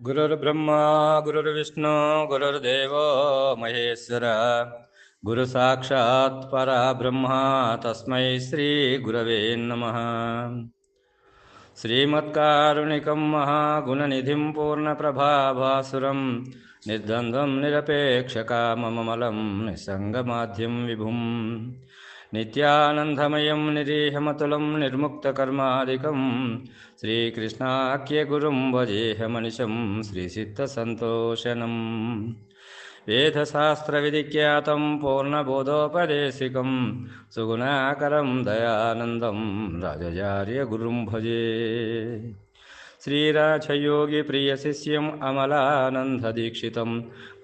गुरुर्ब्रह्मा गुरुर्विष्णु गुरुर्देवो महेश्वर गुरु साक्षात् परब्रह्मा तस्मै श्रीगुरवे नमः श्रीमत्कारुणिकं महागुणनिधिं पूर्णप्रभाभासुरं निर्द्वन्द्वं निरपेक्षकाममलं निसङ्गमाध्यं विभुम् नित्यानन्दमयं निरीहमतुलं निर्मुक्तकर्मादिकं श्रीकृष्णाख्यगुरुं भजेहमनिशं श्रीसिद्धसन्तोषणम् वेदशास्त्रविधिख्यातं पूर्णबोधोपदेशिकं सुगुणाकरं दयानन्दं राजचार्यगुरुं भजे श्रीराजयोगिप्रियशिष्यम् अमलानन्ददीक्षितं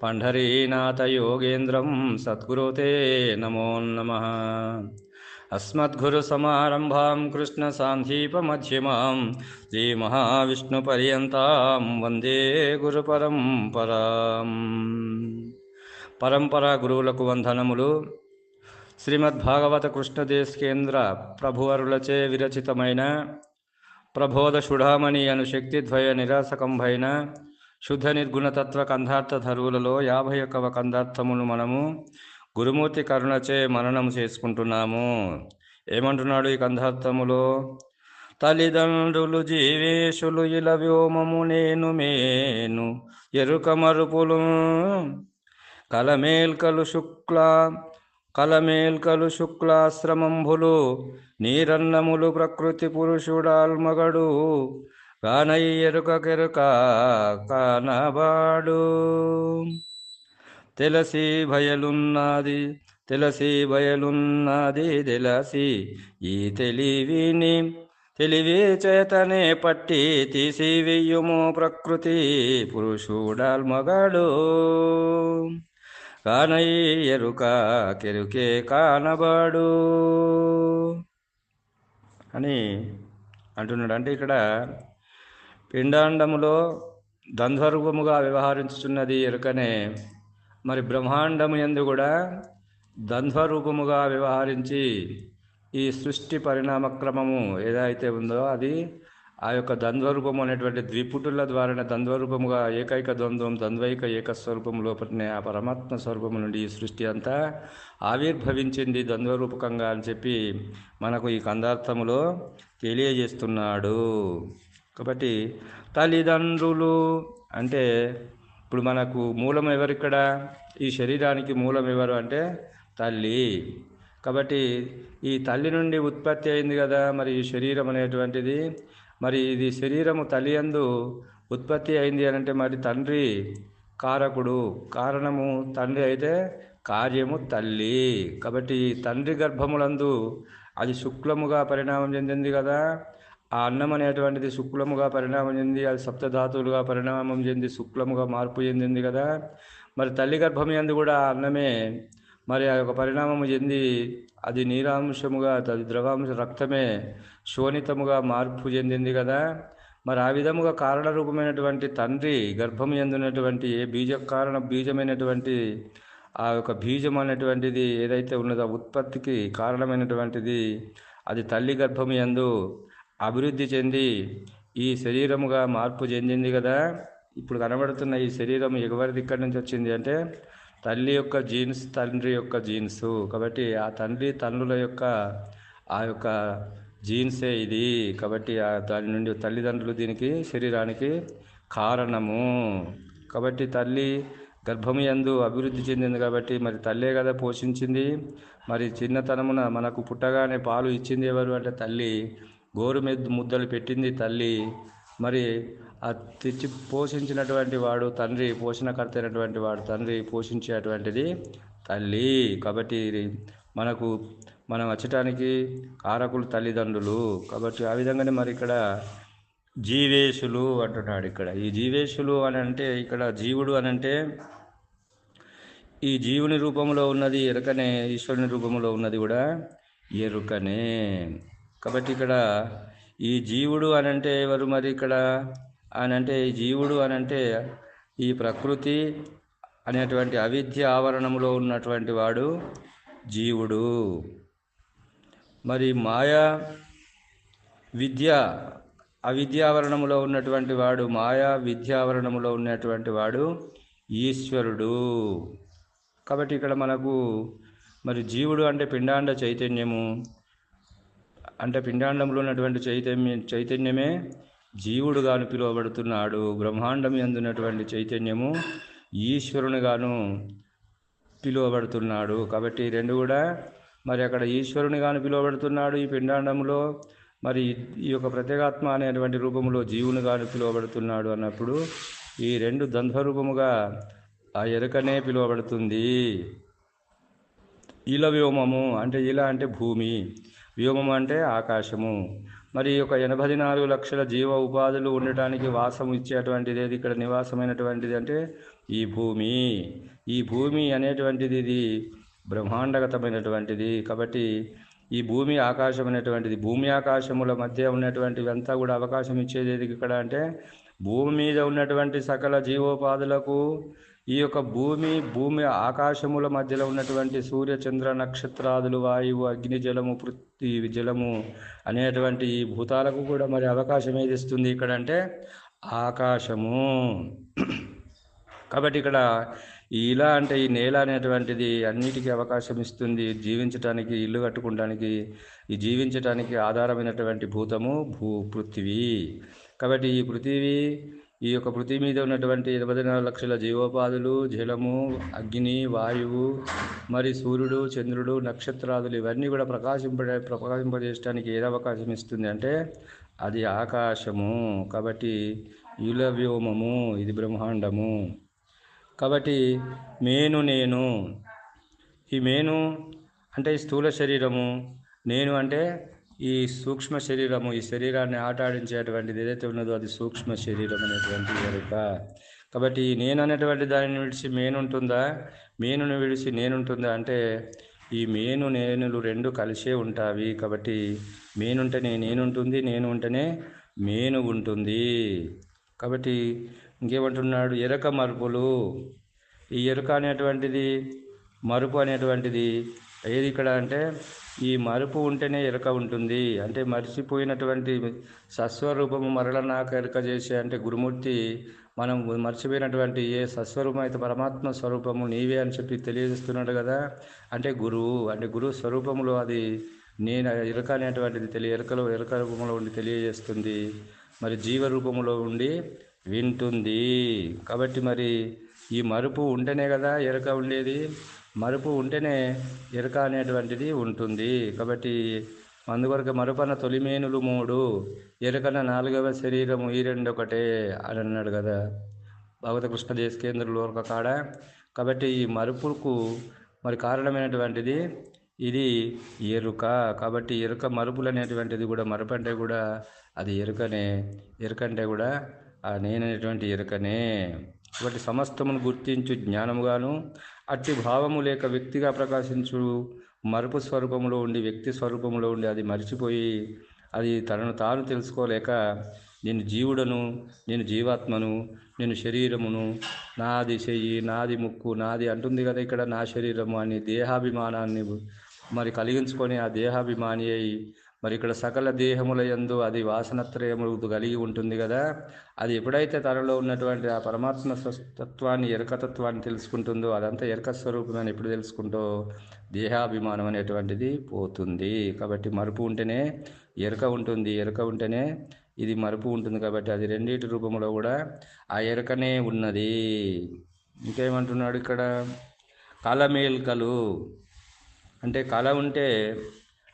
पण्ढरीनाथयोगेन्द्रं सद्गुरो ते नमो नमः अस्मद्गुरुसमारम्भां कृष्णसान्धीपमध्यमां श्रीमहाविष्णुपर्यन्तां वन्दे గురుపరంపరాం పరంపర గురువులకు వందనములు శ్రీమద్భాగవత కృష్ణదేశకేంద్ర ప్రభువరులచే విరచితమైన ప్రబోధ శుఢామణి అను శక్తిద్వయ నిరాసకంభైన శుద్ధ నిర్గుణతత్వ కందార్థ ధరువులలో యాభై ఒక్కవ కందార్థమును మనము గురుమూర్తి కరుణచే మననము చేసుకుంటున్నాము. ఏమంటున్నాడు ఈ కందార్థములో తల్లిదండ్రులు జీవేశులు ఇల వ్యోమము నేను మేను ఎరుక మరుపులు కలమేల్కలు శుక్ల కలమేల్కలు శుక్లాశ్రమంభులు నీరన్నములు ప్రకృతి పురుషుడాల్మగడు కానయ్యరుక కెరుక కానబాడు. తెలసి భయలున్నది తెలసి భయలున్నది తెలసి ఈ తెలివిని తెలివి చేతనే పట్టి తీసి వెయ్యుము ప్రకృతి పురుషుడాల్మగడు. కానయ్యరుక కెరుకే కానబాడు. అని అంటున్నాడు. అంటే ఇక్కడ పిండాండములో ద్వంద్వరూపముగా వ్యవహరించుచున్నది ఎరుకనే. మరి బ్రహ్మాండము ఎందు కూడా ద్వంద్వరూపముగా వ్యవహరించి ఈ సృష్టి పరిణామ క్రమము ఏదైతే ఉందో అది ఆ యొక్క ద్వంద్వరూపము అనేటువంటి ద్విపుటుల ద్వారా ద్వంద్వరూపముగా ఏకైక ద్వంద్వం ద్వంద్వైక ఏకస్వరూపం లోపలనే ఆ పరమాత్మ స్వరూపం నుండి ఈ సృష్టి అంతా ఆవిర్భవించింది ద్వంద్వరూపకంగా అని చెప్పి మనకు ఈ కందార్థములో తెలియజేస్తున్నాడు. కాబట్టి తల్లిదండ్రులు అంటే ఇప్పుడు మనకు మూలం ఎవరిక్కడ? ఈ శరీరానికి మూలం ఎవరు అంటే తల్లి. కాబట్టి ఈ తల్లి నుండి ఉత్పత్తి అయింది కదా మరి ఈ శరీరం అనేటువంటిది. మరి ఇది శరీరము తల్లి అందు ఉత్పత్తి అయింది అని అంటే మరి తండ్రి కారకుడు. కారణము తండ్రి అయితే కార్యము తల్లి. కాబట్టి తండ్రి గర్భములందు అది శుక్లముగా పరిణామం చెందింది కదా. ఆ అన్నం అనేటువంటిది శుక్లముగా పరిణామం చెంది అది సప్తధాతువులుగా పరిణామం చెంది శుక్లముగా మార్పు చెందింది కదా. మరి తల్లి గర్భం ఎందు కూడా ఆ అన్నమే మరి ఆ యొక్క పరిణామము చెంది అది నీరాంశముగా అది ద్రవాంశ రక్తమే శోణితముగా మార్పు చెందింది కదా. మరి ఆ విధముగా కారణరూపమైనటువంటి తండ్రి గర్భం ఎందునటువంటి ఏ బీజ కారణ బీజమైనటువంటి ఆ యొక్క బీజం అనేటువంటిది ఏదైతే ఉన్నదో ఉత్పత్తికి కారణమైనటువంటిది అది తల్లి గర్భం ఎందు అభివృద్ధి చెంది ఈ శరీరముగా మార్పు చెందింది కదా. ఇప్పుడు కనబడుతున్న ఈ శరీరం ఎగవరిది ఇక్కడి నుంచి వచ్చింది అంటే తల్లి యొక్క జీన్స్ తండ్రి యొక్క జీన్స్. కాబట్టి ఆ తండ్రి తల్లుల యొక్క ఆ యొక్క జీన్సే ఇది. కాబట్టి ఆ దాని నుండి తల్లిదండ్రులు దీనికి శరీరానికి కారణము. కాబట్టి తల్లి గర్భము యందు అభివృద్ధి చెందింది కాబట్టి మరి తల్లే కదా పోషించింది. మరి చిన్నతనమున మనకు పుట్టగానే పాలు ఇచ్చింది ఎవరు అంటే తల్లి. గోరు ముద్దలు పెట్టింది తల్లి. మరి ఆ తెచ్చి పోషించినటువంటి వాడు తండ్రి పోషణకర్త అయినటువంటి వాడు తండ్రి పోషించేటువంటిది తల్లి. కాబట్టి మనకు మనం వచ్చటానికి కారకులు తల్లిదండ్రులు. కాబట్టి ఆ విధంగానే మరి ఇక్కడ జీవేశులు అంటున్నాడు ఇక్కడ. ఈ జీవేశులు అని అంటే ఇక్కడ జీవుడు అని అంటే ఈ జీవుని రూపంలో ఉన్నది ఎరుకనే ఈశ్వరుని రూపంలో ఉన్నది కూడా ఎరుకనే. కాబట్టి ఇక్కడ ఈ జీవుడు అని అంటే ఎవరు మరి ఇక్కడ? అని అంటే ఈ జీవుడు అని అంటే ఈ ప్రకృతి అనేటువంటి అవిద్య ఆవరణములో ఉన్నటువంటి వాడు జీవుడు. మరి మాయా విద్య అవిద్యావరణములో ఉన్నటువంటి వాడు మాయా విద్యావరణములో ఉన్నటువంటి వాడు ఈశ్వరుడు. కాబట్టి ఇక్కడ మనకు మరి జీవుడు అంటే పిండాండ చైతన్యము. అంటే పిండాండంలో ఉన్నటువంటి చైతన్యం చైతన్యమే జీవుడుగాను పిలువబడుతున్నాడు. బ్రహ్మాండం ఎందున్నటువంటి చైతన్యము? ఈశ్వరునిగాను పిలువబడుతున్నాడు. కాబట్టి రెండు కూడా మరి అక్కడ ఈశ్వరునిగాను పిలువబడుతున్నాడు ఈ పిండాండంలో మరి ఈ యొక్క ప్రత్యేగాత్మ అనేటువంటి రూపంలో జీవునిగాను పిలువబడుతున్నాడు అన్నప్పుడు ఈ రెండు ద్వంద్వరూపముగా ఆ ఎరుకనే పిలువబడుతుంది. ఇల వ్యోమము అంటే ఇల అంటే భూమి. వ్యోమము అంటే ఆకాశము. మరి ఒక ఎనభై నాలుగు లక్షల జీవ ఉపాధులు ఉండటానికి వాసం ఇచ్చేటువంటిది ఏది? ఇక్కడ నివాసమైనటువంటిది అంటే ఈ భూమి. ఈ భూమి అనేటువంటిది ఇది బ్రహ్మాండగతమైనటువంటిది. కాబట్టి ఈ భూమి ఆకాశం అనేటువంటిది భూమి ఆకాశముల మధ్య ఉన్నటువంటి అంతా కూడా అవకాశం ఇచ్చేది ఇక్కడ అంటే భూమి మీద ఉన్నటువంటి సకల జీవోపాధులకు ఈ యొక్క భూమి భూమి ఆకాశముల మధ్యలో ఉన్నటువంటి సూర్య చంద్ర నక్షత్రాదులు వాయువు అగ్ని జలము పృథ్వీ జలము అనేటువంటి ఈ భూతాలకు కూడా మరి అవకాశం ఏది ఇస్తుంది ఇక్కడ అంటే ఆకాశము. కాబట్టి ఇక్కడ ఇలా అంటే ఈ నేల అనేటువంటిది అన్నిటికీ అవకాశం ఇస్తుంది. జీవించటానికి ఇల్లు కట్టుకోవడానికి ఈ జీవించటానికి ఆధారమైనటువంటి భూతము భూ పృథివీ. కాబట్టి ఈ పృథివీ ఈ యొక్క పృథివీ మీద ఉన్నటువంటి ఇరవై నాలుగు లక్షల జీవోపాధులు జలము అగ్ని వాయువు మరి సూర్యుడు చంద్రుడు నక్షత్రాదులు ఇవన్నీ కూడా ప్రకాశింపడే ప్రకాశింపజేయడానికి ఏది అవకాశం ఇస్తుంది అంటే అది ఆకాశము. కాబట్టి యుల వ్యోమము ఇది బ్రహ్మాండము. కాబట్టి మేను నేను. ఈ మేను అంటే ఈ స్థూల శరీరము. నేను అంటే ఈ సూక్ష్మ శరీరము ఈ శరీరాన్ని ఆటాడించేటువంటిది ఏదైతే ఉన్నదో అది సూక్ష్మ శరీరం అనేటువంటి కనుక కాబట్టి నేను అనేటువంటి దానిని విడిచి మేనుంటుందా? మేనును విడిచి నేనుంటుందా? అంటే ఈ మేను నేనులు రెండు కలిసే ఉంటావి. కాబట్టి మేనుంటేనే నేనుంటుంది నేను ఉంటేనే మేను ఉంటుంది. కాబట్టి ఇంకేమంటున్నాడు? ఎరక మరుపులు. ఈ ఎరుక అనేటువంటిది మరుపు అనేటువంటిది ఏది ఇక్కడ అంటే ఈ మరుపు ఉంటేనే ఎరక ఉంటుంది. అంటే మర్చిపోయినటువంటి సస్వరూపము మరల నాకు ఎరక చేసే అంటే గురుమూర్తి మనం మర్చిపోయినటువంటి ఏ సస్వరూపం అయితే పరమాత్మ స్వరూపము నీవే అని చెప్పి తెలియజేస్తున్నాడు కదా. అంటే గురువు అంటే గురువు స్వరూపములో అది నేను ఇరక అనేటువంటిది తెలియ ఇరకలో ఇరక రూపంలో ఉండి తెలియజేస్తుంది. మరి జీవ రూపంలో ఉండి వింటుంది. కాబట్టి మరి ఈ మరుపు ఉంటేనే కదా ఎరక ఉండేది. మరుపు ఉంటేనే ఎరుక అనేటువంటిది ఉంటుంది. కాబట్టి అందుకొరకు మరుపన తొలిమేనులు మూడు ఎరుకన నాలుగవ శరీరము ఈ రెండు ఒకటే అని అన్నాడు కదా. భగవత కృష్ణ దేశకేంద్రులు ఒక కాడ. కాబట్టి ఈ మరుపుకు మరి కారణమైనటువంటిది ఇది ఎరుక. కాబట్టి ఎరుక మరుపులు అనేటువంటిది కూడా మరుపు అంటే కూడా అది ఎరుకనే. ఎరుక అంటే కూడా ఆ నేననేటువంటి ఎరుకనే. కాబట్టి సమస్తమును గుర్తించు జ్ఞానముగాను అట్టి భావము లేక వ్యక్తిగా ప్రకాశించు మరుపు స్వరూపంలో ఉండి వ్యక్తి స్వరూపంలో ఉండి అది మరిచిపోయి అది తనను తాను తెలుసుకోలేక నేను జీవుడను నేను జీవాత్మను నేను శరీరమును నాది చెయ్యి నాది ముక్కు నాది అంటుంది కదా ఇక్కడ నా శరీరము అని దేహాభిమానాన్ని మరి కలిగించుకొని ఆ దేహాభిమాని అయి మరి ఇక్కడ సకల దేహముల ఎందు అది వాసనత్రయములు కలిగి ఉంటుంది కదా. అది ఎప్పుడైతే తనలో ఉన్నటువంటి ఆ పరమాత్మ తత్వాన్ని ఎరకతత్వాన్ని తెలుసుకుంటుందో అదంతా ఎరక స్వరూపమని ఎప్పుడు తెలుసుకుంటో దేహాభిమానం అనేటువంటిది పోతుంది. కాబట్టి మరుపు ఉంటేనే ఎరక ఉంటుంది. ఎరక ఉంటేనే ఇది మరుపు ఉంటుంది కాబట్టి అది రెండింటి రూపంలో కూడా ఆ ఎరకనే ఉన్నది. ఇంకేమంటున్నాడు ఇక్కడ? కలమేల్కలు. అంటే కళ ఉంటే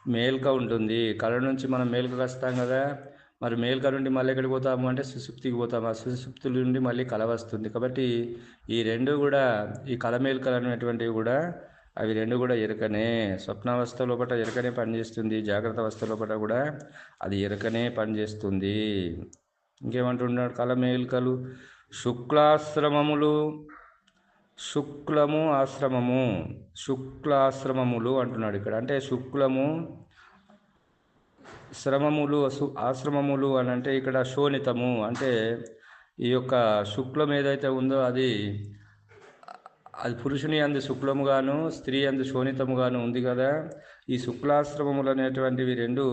మేల్క ఉంటుంది. కళ నుంచి మనం మేల్కకు వస్తాం కదా. మరి మేల్క నుండి మళ్ళీ ఎక్కడికి పోతాము అంటే సుసుప్తికి పోతాము. ఆ సుసుప్తి నుండి మళ్ళీ కళ వస్తుంది. కాబట్టి ఈ రెండు కూడా ఈ కళ మేల్కలు అనేటువంటివి కూడా అవి రెండు కూడా ఇరకనే స్వప్నావస్థ లోపల ఇరకనే పనిచేస్తుంది జాగ్రత్త అవస్థ లోపల కూడా అది ఎరుకనే పనిచేస్తుంది ఇంకేమంటున్నాడు? కళ మేల్కలు శుక్లాశ్రమములు శుక్లము ఆశ్రమము. శుక్లాశ్రమములు అంటున్నాడు ఇక్కడ. అంటే శుక్లము శ్రమములు ఆశ్రమములు అని అంటే ఇక్కడ శోణితము. అంటే ఈ యొక్క శుక్లం ఏదైతే ఉందో అది అది పురుషుని అందు శుక్లముగాను స్త్రీ అందు శోణితముగాను ఉంది కదా. ఈ శుక్లాశ్రమములు అనేటువంటివి రెండు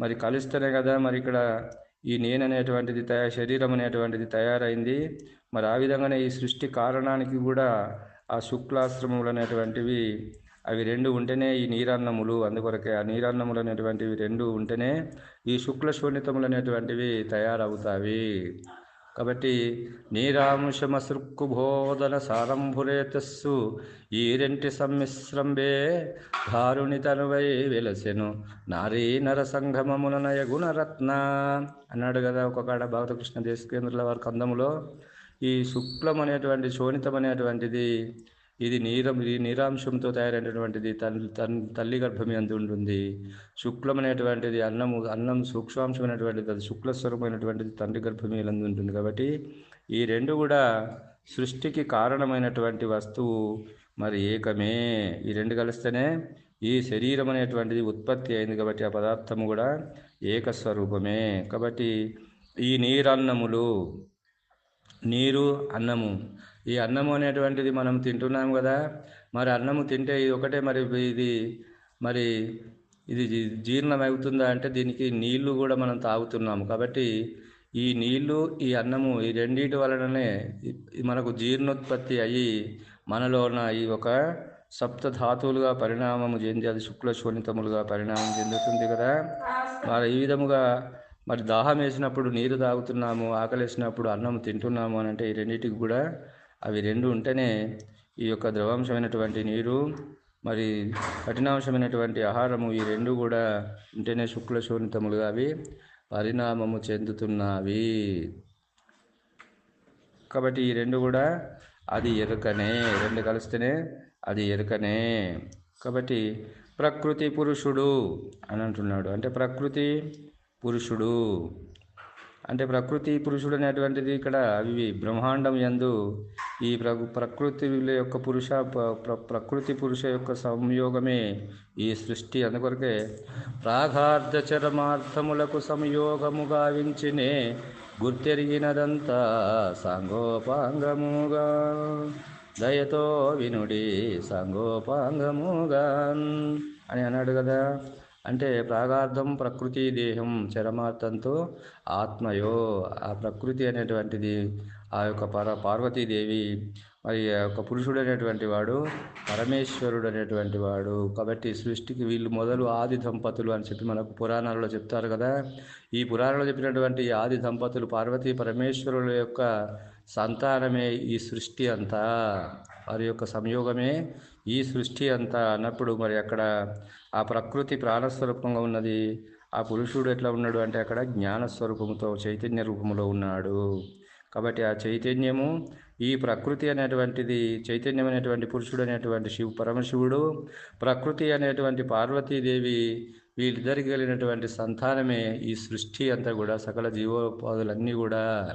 మరి కలుస్తేనే కదా మరి ఇక్కడ ఈ నేను అనేటువంటిది శరీరం అనేటువంటిది తయారైంది. మరి ఆ విధంగానే ఈ సృష్టి కారణానికి కూడా ఆ శుక్లాశ్రమములు అనేటువంటివి అవి రెండు ఉంటేనే ఈ నీరన్నములు అందుకొరకే ఆ నీరన్నములు అనేటువంటివి రెండు ఉంటేనే ఈ శుక్ల శోణితములు అనేటువంటివి తయారవుతాయి. కాబట్టి నీరాంశమసృక్కు బోధన సారంభురేతస్సు ఈ రెంటి సమ్మిశ్రంబే ధారుని తనువై వెలసెను. నారీ నర సంగమమున నయ గుణరత్న అన్నాడు కదా ఒక కాడ భగవతకృష్ణ దేశకేంద్రుల వారి కందములో. ఈ శుక్లం అనేటువంటి శోణితం అనేటువంటిది ఇది నీరం నీరాంశంతో తయారైనటువంటిది తల్లి తన్ తల్లి గర్భమి అందు ఉంటుంది. శుక్లం అనేటువంటిది అన్నము అన్నం సూక్ష్మాంశమైనటువంటిది అది శుక్లస్వరూపమైనటువంటిది తండ్రి గర్భమి అందు ఉంటుంది. కాబట్టి ఈ రెండు కూడా సృష్టికి కారణమైనటువంటి వస్తువు మరి ఏకమే. ఈ రెండు కలిస్తేనే ఈ శరీరం అనేటువంటిది ఉత్పత్తి అయింది కాబట్టి ఆ పదార్థము కూడా ఏకస్వరూపమే. కాబట్టి ఈ నీరన్నములు నీరు అన్నము ఈ అన్నము అనేటువంటిది మనం తింటున్నాం కదా మరి అన్నము తింటే ఇది ఒకటే మరి ఇది మరి ఇది జీర్ణమవుతుందా జీర్ణం అవుతుందా అంటే దీనికి నీళ్ళు కూడా మనం తాగుతున్నాము. కాబట్టి ఈ నీళ్ళు ఈ అన్నము ఈ రెండింటి వలననే మనకు జీర్ణోత్పత్తి అయ్యి మనలో ఉన్న ఈ ఒక సప్త ధాతువులుగా పరిణామము చెంది అది శుక్ల శోణితములుగా పరిణామం చెందుతుంది కదా. మరి ఈ విధముగా మరి దాహం వేసినప్పుడు నీరు తాగుతున్నాము ఆకలి వేసినప్పుడు అన్నం తింటున్నాము అని అంటే ఈ రెండింటికి కూడా అవి రెండు ఉంటేనే ఈ యొక్క ద్రవాంశమైనటువంటి నీరు మరి కఠినాంశమైనటువంటి ఆహారము ఈ రెండు కూడా ఉంటేనే శుక్ల శోణితములుగా అవి పరిణామము చెందుతున్నవి. కాబట్టి ఈ రెండు కూడా అది ఎరుకనే రెండు కలిస్తేనే అది ఎరుకనే. కాబట్టి ప్రకృతి పురుషుడు అని అంటున్నాడు. అంటే ప్రకృతి పురుషుడు. అంటే ప్రకృతి పురుషుడు అనేటువంటిది ఇక్కడ అవి బ్రహ్మాండం యందు ఈ ప్ర ప్రకృతి యొక్క పురుష ప్ర- ప్రకృతి పురుష యొక్క సంయోగమే ఈ సృష్టి. అందుకొరకే ప్రాగార్థ చరమార్థములకు సంయోగము గావించినే గుర్తెరిగినదంతా సంగోపాంగముగా. దయతో వినుడి సంగోపాంగముగా అని అన్నాడు కదా. అంటే ప్రాగార్థం ప్రకృతి దేహం చరమార్థంతో ఆత్మయో. ఆ ప్రకృతి అనేటువంటిది ఆ యొక్క పర పార్వతీదేవి మరి ఆ యొక్క పురుషుడు అనేటువంటి వాడు పరమేశ్వరుడు అనేటువంటి వాడు. కాబట్టి సృష్టికి వీళ్ళు మొదలు ఆది దంపతులు అని చెప్పి మనకు పురాణాలలో చెప్తారు కదా. ఈ పురాణంలో చెప్పినటువంటి ఆది దంపతులు పార్వతీ పరమేశ్వరుల యొక్క సంతానమే ఈ సృష్టి అంతా. వారి యొక్క సంయోగమే ఈ సృష్టి అంతా అన్నప్పుడు మరి అక్కడ ఆ ప్రకృతి ప్రాణస్వరూపంగా ఉన్నది. ఆ పురుషుడు ఎట్లా ఉన్నాడు అంటే అక్కడ జ్ఞానస్వరూపముతో చైతన్య రూపంలో ఉన్నాడు. కాబట్టి ఆ చైతన్యము ఈ ప్రకృతి అనేటువంటిది చైతన్యం అనేటువంటి పురుషుడు అనేటువంటి శివ పరమశివుడు ప్రకృతి అనేటువంటి పార్వతీదేవి వీళ్ళిద్దరికి కలిగినటువంటి సంతానమే ఈ సృష్టి అంతా కూడా సకల జీవోపాధులన్నీ కూడా.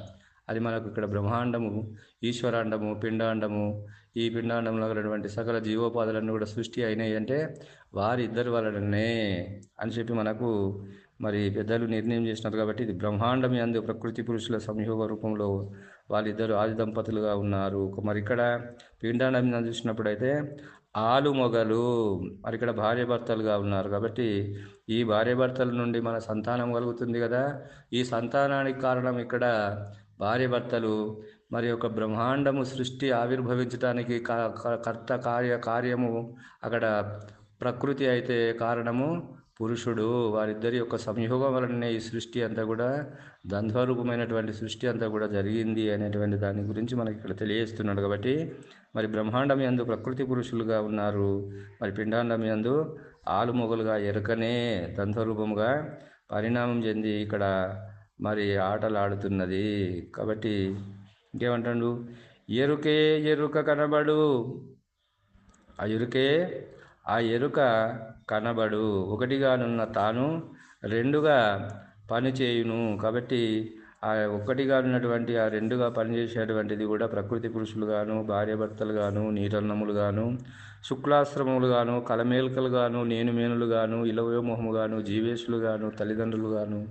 అది మనకు ఇక్కడ బ్రహ్మాండము ఈశ్వరాండము పిండాండము ఈ పిండాండంలో ఉన్నటువంటి సకల జీవోపాధులన్నీ కూడా సృష్టి అయినాయి అంటే వారిద్దరి వలననే అని చెప్పి మనకు మరి పెద్దలు నిర్ణయం చేసినారు కాబట్టి ఇది బ్రహ్మాండం అందు ప్రకృతి పురుషుల సంయోగ రూపంలో వాళ్ళిద్దరు ఆది దంపతులుగా ఉన్నారు. మరి ఇక్కడ పిండాండం యందు చూసినప్పుడైతే ఆలు మొగలు మరి ఇక్కడ భార్యాభర్తలుగా ఉన్నారు కాబట్టి ఈ భార్యాభర్తల నుండి మన సంతానం కలుగుతుంది కదా. ఈ సంతానానికి కారణం ఇక్కడ భార్యాభర్తలు మరి ఒక బ్రహ్మాండము సృష్టి ఆవిర్భవించడానికి క- కర్త కార్య కార్యము అక్కడ ప్రకృతి అయితే కారణము పురుషుడు. వారిద్దరి యొక్క సంయోగం వలననే ఈ సృష్టి అంతా కూడా ద్వంద్వరూపమైనటువంటి సృష్టి అంతా కూడా జరిగింది అనేటువంటి దాని గురించి మనకి ఇక్కడ తెలియజేస్తున్నాడు కాబట్టి మరి బ్రహ్మాండం యందు ప్రకృతి పురుషులుగా ఉన్నారు. మరి పిండాండం యందు ఆలుమొగలుగా ఎరకనే ద్వంద్వరూపముగా పరిణామం చెంది ఇక్కడ మరి ఆటలు ఆడుతున్నది కాబట్టి ఇంకేమంటాడు? ఎరుకే ఎరుక కనబడు. ఆ ఎరుకే ఆ ఎరుక కనబడు. ఒకటిగానున్న తాను రెండుగా పనిచేయును కాబట్టి ఆ ఒక్కటిగా ఉన్నటువంటి ఆ రెండుగా పనిచేసేటువంటిది కూడా ప్రకృతి పురుషులుగాను భార్యాభర్తలుగాను నీరన్నములుగాను శుక్లాశ్రమములుగాను కలమేల్కలుగాను నేను మేనులుగాను ఇలవయోమోహముగాను జీవేశులుగాను తల్లిదండ్రులుగాను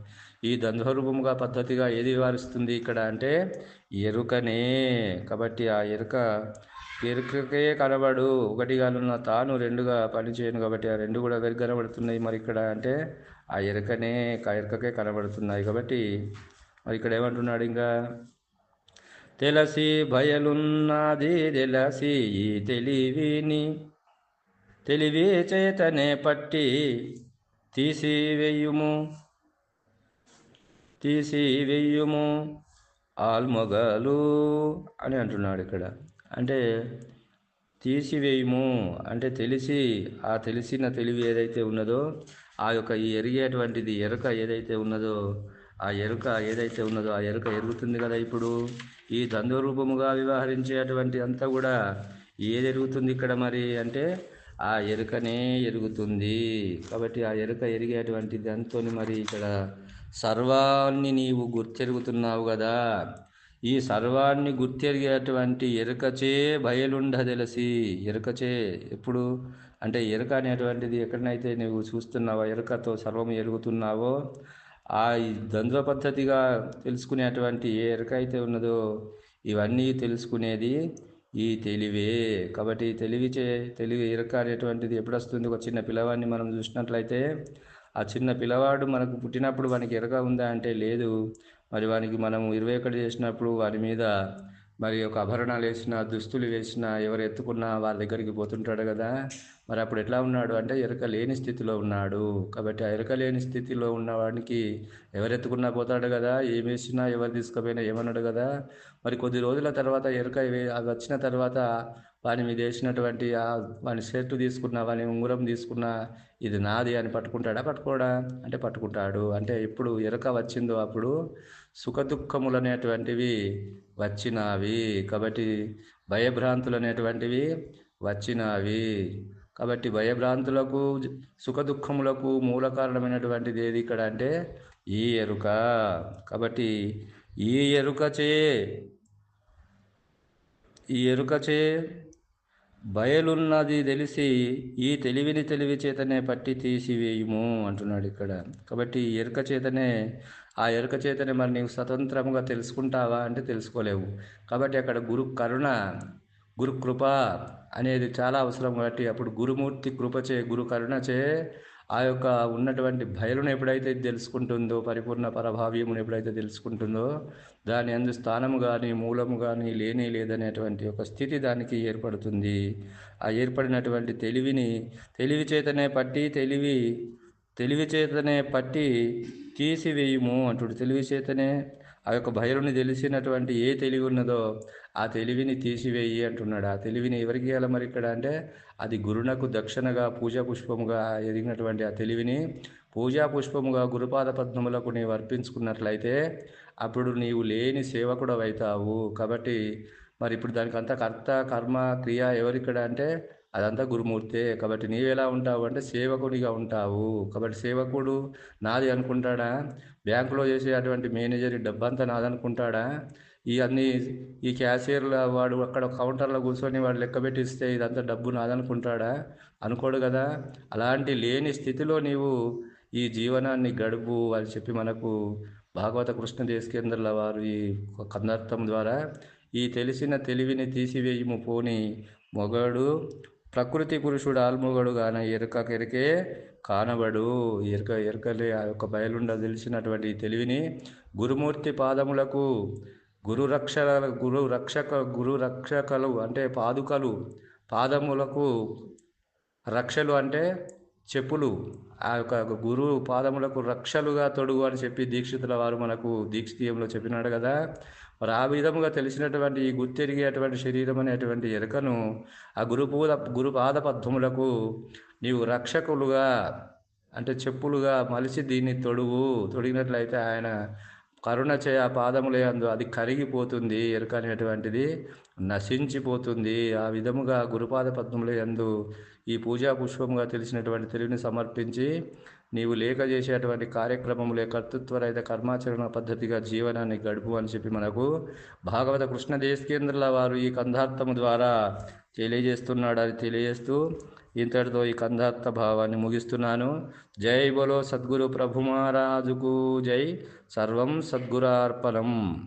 ఈ ద్వంద్వరూపముగా పద్ధతిగా ఏది వివరిస్తుంది ఇక్కడ అంటే ఎరుకనే. కాబట్టి ఆ ఎరుక ఎరుకకే కనబడు. ఒకటిగాలున్న తాను రెండుగా పనిచేయను కాబట్టి ఆ రెండు కూడా వెరుగు కనబడుతున్నాయి. మరి ఇక్కడ అంటే ఆ ఎరుకనే ఎరుకకే కనబడుతున్నాయి కాబట్టి మరి ఇక్కడ ఏమంటున్నాడు ఇంకా? తెలసి భయలున్నది తెలసి ఈ తెలివిని తెలివి చేతనే పట్టి తీసివేయుము. తీసివేయుము. ఆల్మొగలు అని అంటున్నాడు ఇక్కడ. అంటే తీసివేయము అంటే తెలిసి ఆ తెలిసిన తెలివి ఏదైతే ఉన్నదో ఆ యొక్క ఈ ఎరిగేటువంటిది ఎరుక ఏదైతే ఉన్నదో ఆ ఎరుక ఏదైతే ఉన్నదో ఆ ఎరుక ఎరుగుతుంది కదా ఇప్పుడు. ఈ రూపముగా వ్యవహరించేటువంటి అంతా కూడా ఏది ఎరుగుతుంది ఇక్కడ మరి అంటే ఆ ఎరుకనే ఎరుగుతుంది. కాబట్టి ఆ ఎరుక ఎరిగేటువంటి దాంతో మరి ఇక్కడ సర్వాన్ని నీవు గుర్తెరుగుతున్నావు కదా ఈ సర్వాన్ని గుర్తెరిగేటువంటి ఎరుకచే బయలుండ తెలిసి ఎరుకచే ఎప్పుడు? అంటే ఎరుక అనేటువంటిది ఎక్కడనైతే నువ్వు చూస్తున్నావో ఎరుకతో సర్వం ఎరుగుతున్నావో ఆ ద్వంద్వ పద్ధతిగా తెలుసుకునేటువంటి ఏ ఎరుక అయితే ఉన్నదో ఇవన్నీ తెలుసుకునేది ఈ తెలివే. కాబట్టి తెలివిచే తెలివి ఎరుక అనేటువంటిది ఎప్పుడు వస్తుంది ఒక చిన్న పిల్లవాడిని మనం చూసినట్లయితే ఆ చిన్న పిల్లవాడు మనకు పుట్టినప్పుడు వానికి ఎరగ ఉందా అంటే లేదు. మరి వానికి మనం ఇరవై ఒకటి చేసినప్పుడు వారి మీద మరి ఒక ఆభరణాలు వేసిన దుస్తులు వేసిన ఎవరు ఎత్తుకున్నా వాళ్ళ దగ్గరికి పోతుంటాడు కదా. మరి అప్పుడు ఎట్లా ఉన్నాడు అంటే ఎరక లేని స్థితిలో ఉన్నాడు. కాబట్టి ఆ ఎరక లేని స్థితిలో ఉన్నవాడికి ఎవరు ఎత్తుకున్నా పోతాడు కదా. ఏం వేసినా ఎవరు తీసుకుపోయినా ఏమన్నాడు కదా. మరి కొద్ది రోజుల తర్వాత ఎరక అది వచ్చిన తర్వాత వాని మీద వేసినటువంటి వాని షర్టు తీసుకున్న వాని ఉంగరం తీసుకున్న ఇది నాది అని పట్టుకుంటాడా? పట్టుకోడా? అంటే పట్టుకుంటాడు. అంటే ఎప్పుడు ఎరక వచ్చిందో అప్పుడు సుఖ దుఃఖములు అనేటువంటివి వచ్చినవి. కాబట్టి భయభ్రాంతులు అనేటువంటివి వచ్చినవి. కాబట్టి భయభ్రాంతులకు సుఖ దుఃఖములకు మూల కారణమైనటువంటిది ఏది ఇక్కడ అంటే ఈ ఎరుక. కాబట్టి ఈ ఎరుకచే ఈ ఎరుకచే బయలున్నది తెలిసి ఈ తెలివిని తెలివి చేతనే పట్టి తీసివేయుము అంటున్నాడు ఇక్కడ. కాబట్టి ఎరుక చేతనే ఆ ఎరుక చేతనే మరి నీవు స్వతంత్రముగా తెలుసుకుంటావా అంటే తెలుసుకోలేవు. కాబట్టి అక్కడ గురు కరుణ గురు కృప అనేది చాలా అవసరం కాబట్టి అప్పుడు గురుమూర్తి కృపచే గురు కరుణచే ఆ యొక్క ఉన్నటువంటి భయలను ఎప్పుడైతే తెలుసుకుంటుందో పరిపూర్ణ పరభావ్యమును ఎప్పుడైతే తెలుసుకుంటుందో దాని అందు స్థానము కానీ మూలము కానీ లేనే లేదనేటువంటి ఒక స్థితి దానికి ఏర్పడుతుంది. ఆ ఏర్పడినటువంటి తెలివిని తెలివి చేతనే పట్టి తెలివి తెలివి చేతనే పట్టి తీసివేయుము అంటుడు. తెలివి చేతనే ఆ యొక్క భయలుని తెలిసినటువంటి ఏ తెలివి ఉన్నదో ఆ తెలివిని తీసివేయి అంటున్నాడు. ఆ తెలివిని ఎవరికి ఇవ్వాలి మరి ఇక్కడ అంటే అది గురునకు దక్షిణగా పూజా పుష్పముగా ఎదిగినటువంటి ఆ తెలివిని పూజా పుష్పముగా గురుపాద పద్మములకు నీవు అర్పించుకున్నట్లయితే అప్పుడు నీవు లేని సేవకుడు అవుతావు కాబట్టి మరి ఇప్పుడు దానికి అంతా కర్త కర్మ క్రియ ఎవరిక్కడ అంటే అదంతా గురుమూర్తే. కాబట్టి నీవు ఎలా ఉంటావు అంటే సేవకుడిగా ఉంటావు. కాబట్టి సేవకుడు నాది అనుకుంటాడా? బ్యాంకులో చేసే అటువంటి మేనేజర్ డబ్బంతా నాదనుకుంటాడా? ఈ అన్ని ఈ క్యాషియర్ల వాడు అక్కడ కౌంటర్లో కూర్చొని వాడు లెక్క పెట్టిస్తే ఇదంతా డబ్బు నాదనుకుంటాడా? అనుకోడు కదా. అలాంటి లేని స్థితిలో నీవు ఈ జీవనాన్ని గడుపు అని చెప్పి మనకు భాగవత కృష్ణ దేశకేంద్రుల వారు ఈ కందర్థం ద్వారా ఈ తెలిసిన తెలివిని తీసివేయము పోని మొగడు ప్రకృతి పురుషుడు ఆల్మొగడు గాన ఎరుక కానబడు. ఎరుక ఎరుకలే ఆ యొక్క బయలుండ తెలిసినటువంటి తెలివిని గురుమూర్తి పాదములకు గురు రక్ష గురు రక్షక గురు రక్షకలు అంటే పాదుకలు. పాదములకు రక్షలు అంటే చెప్పులు. ఆ యొక్క గురు పాదములకు రక్షలుగా తొడుగు అని చెప్పి దీక్షితుల వారు మనకు దీక్షితీయంలో చెప్పినాడు కదా. మరి ఆ విధముగా తెలిసినటువంటి ఈ గుర్తెరిగేటువంటి శరీరం అనేటువంటి ఎరుకను ఆ గురుపూద గురుపాద పద్మములకు నీవు రక్షకులుగా అంటే చెప్పులుగా మలిసి దీన్ని తొడుగు తొడిగినట్లయితే ఆయన కరుణ చేయ ఆ పాదములే అది కరిగిపోతుంది. ఎరుక అనేటువంటిది నశించిపోతుంది. ఆ విధముగా గురుపాద పద్మములే ఈ పూజా పుష్పముగా తెలిసినటువంటి తెలివిని సమర్పించి నీవు లేక చేసేటువంటి కార్యక్రమములే కర్తృత్వరహిత కర్మాచరణ పద్ధతిగా జీవనాన్ని గడుపు అని చెప్పి మనకు భాగవత కృష్ణ దేశకేంద్రుల వారు ఈ కంధార్థము ద్వారా తెలియజేస్తున్నాడు. అని తెలియజేస్తూ ఇంతటితో ఈ కంధార్థ భావాన్ని ముగిస్తున్నాను. జై బలో సద్గురు ప్రభు మహారాజుకు జై. సర్వం సద్గురార్పణం.